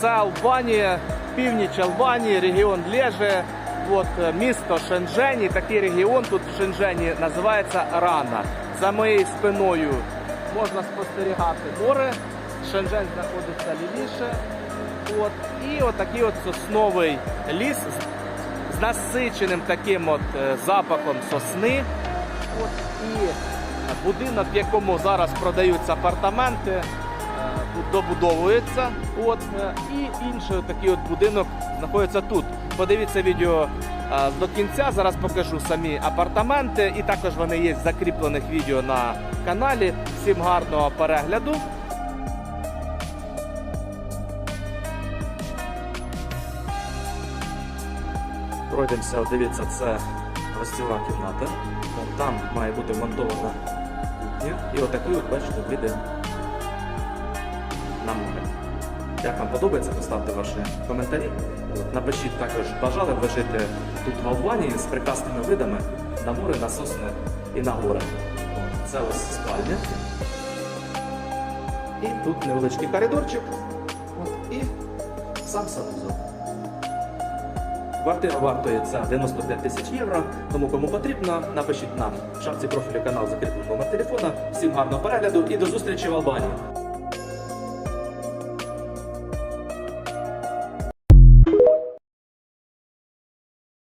це Албанія, північ Албанії, регіон Леже, от, е, місто Шенжені. Такий регіон тут в Шенжені називається Рана. За моєю спиною можна спостерігати море. Шенжень знаходиться лівіше. От, і отакий от сосновий ліс з, насиченим таким от е, запахом сосни. От, і будинок, в якому зараз продаються апартаменти, добудовується. От, е, і інший такий от будинок знаходиться тут. Подивіться відео е, до кінця. Зараз покажу самі апартаменти, і також вони є в закріплених відео на каналі. Всім гарного перегляду. Пройдемося, дивіться, це гостєва кімната. Там має бути вмонтована кухня. І отакий, от, бачите, вийде на море. Як вам подобається, поставте ваші коментарі. Напишіть також, бажали ви жити тут в Албанії з прекрасними видами на море, на сосни і на гори. Це ось спальня. І тут невеличкий коридорчик. От, і сам санузел. Квартира вартує це 95 тисяч євро. Тому кому потрібно, напишіть нам в шапці профілю канал закріплений номер телефона. Всім гарного перегляду і до зустрічі в Албанії.